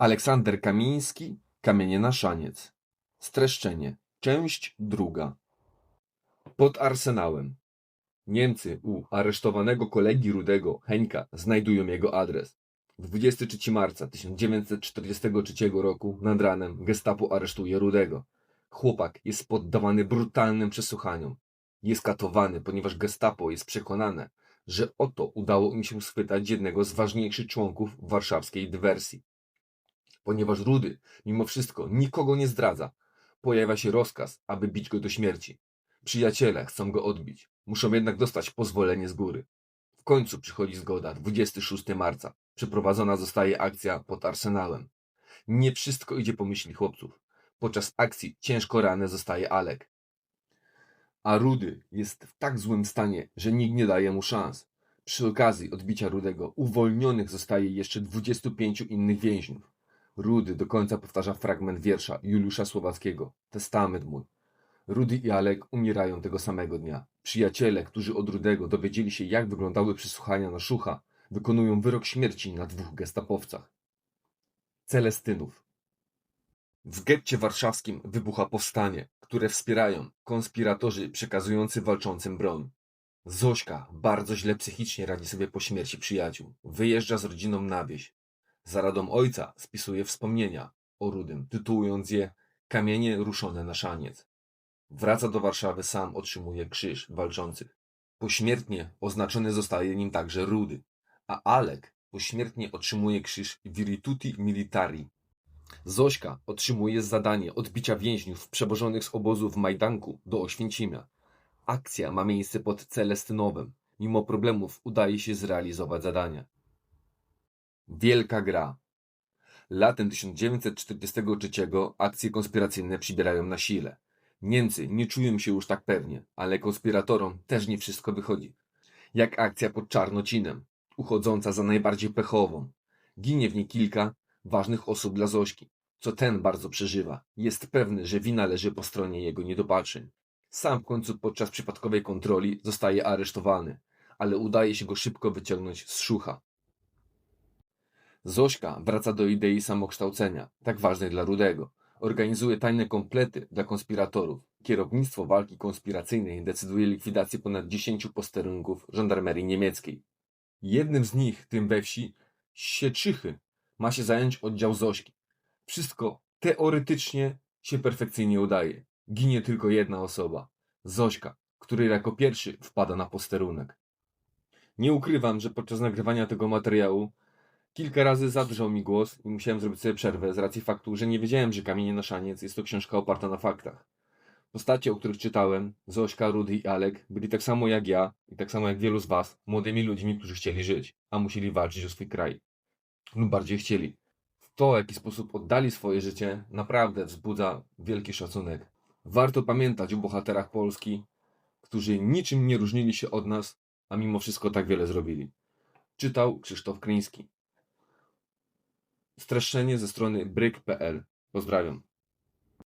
Aleksander Kamiński, Kamienie na szaniec. Streszczenie. Część druga. Pod Arsenałem. Niemcy u aresztowanego kolegi Rudego, Heńka, znajdują jego adres. 23 marca 1943 roku nad ranem gestapo aresztuje Rudego. Chłopak jest poddawany brutalnym przesłuchaniom. Jest katowany, ponieważ gestapo jest przekonane, że oto udało im się schwytać jednego z ważniejszych członków warszawskiej dywersji. Ponieważ Rudy, mimo wszystko, nikogo nie zdradza, pojawia się rozkaz, aby bić go do śmierci. Przyjaciele chcą go odbić, muszą jednak dostać pozwolenie z góry. W końcu przychodzi zgoda, 26 marca. Przeprowadzona zostaje akcja pod Arsenałem. Nie wszystko idzie po myśli chłopców. Podczas akcji ciężko rany zostaje Alek. A Rudy jest w tak złym stanie, że nikt nie daje mu szans. Przy okazji odbicia Rudego uwolnionych zostaje jeszcze 25 innych więźniów. Rudy do końca powtarza fragment wiersza Juliusza Słowackiego, Testament mój. Rudy i Alek umierają tego samego dnia. Przyjaciele, którzy od Rudego dowiedzieli się, jak wyglądały przesłuchania na Szucha, wykonują wyrok śmierci na dwóch gestapowcach. Celestynów. W getcie warszawskim wybucha powstanie, które wspierają konspiratorzy przekazujący walczącym broń. Zośka bardzo źle psychicznie radzi sobie po śmierci przyjaciół. Wyjeżdża z rodziną na wieś. Za radą ojca spisuje wspomnienia o Rudym, tytułując je Kamienie ruszone na szaniec. Wraca do Warszawy sam otrzymuje krzyż walczących. Pośmiertnie oznaczony zostaje nim także Rudy, a Alek pośmiertnie otrzymuje krzyż Virtuti Militari. Zośka otrzymuje zadanie odbicia więźniów przebożonych z obozu w Majdanku do Oświęcimia. Akcja ma miejsce pod Celestynowem. Mimo problemów udaje się zrealizować zadania. Wielka gra. Latem 1943 akcje konspiracyjne przybierają na sile. Niemcy nie czują się już tak pewnie, ale konspiratorom też nie wszystko wychodzi. Jak akcja pod Czarnocinem, uchodząca za najbardziej pechową. Ginie w niej kilka ważnych osób dla Zośki, co ten bardzo przeżywa. Jest pewny, że wina leży po stronie jego niedopatrzeń. Sam w końcu podczas przypadkowej kontroli zostaje aresztowany, ale udaje się go szybko wyciągnąć z szucha. Zośka wraca do idei samokształcenia, tak ważnej dla Rudego. Organizuje tajne komplety dla konspiratorów. Kierownictwo walki konspiracyjnej decyduje likwidację ponad 10 posterunków żandarmerii niemieckiej. Jednym z nich, tym we wsi, Sieczychy, ma się zająć oddział Zośki. Wszystko teoretycznie się perfekcyjnie udaje. Ginie tylko jedna osoba. Zośka, który jako pierwszy wpada na posterunek. Nie ukrywam, że podczas nagrywania tego materiału kilka razy zadrżał mi głos i musiałem zrobić sobie przerwę z racji faktu, że nie wiedziałem, że Kamienie na szaniec jest to książka oparta na faktach. Postacie, o których czytałem, Zośka, Rudy i Alek, byli tak samo jak ja i tak samo jak wielu z was, młodymi ludźmi, którzy chcieli żyć, a musieli walczyć o swój kraj. Lub bardziej chcieli. To, w jaki sposób oddali swoje życie, naprawdę wzbudza wielki szacunek. Warto pamiętać o bohaterach Polski, którzy niczym nie różnili się od nas, a mimo wszystko tak wiele zrobili. Czytał Krzysztof Kryński. Streszczenie ze strony bryk.pl. Pozdrawiam.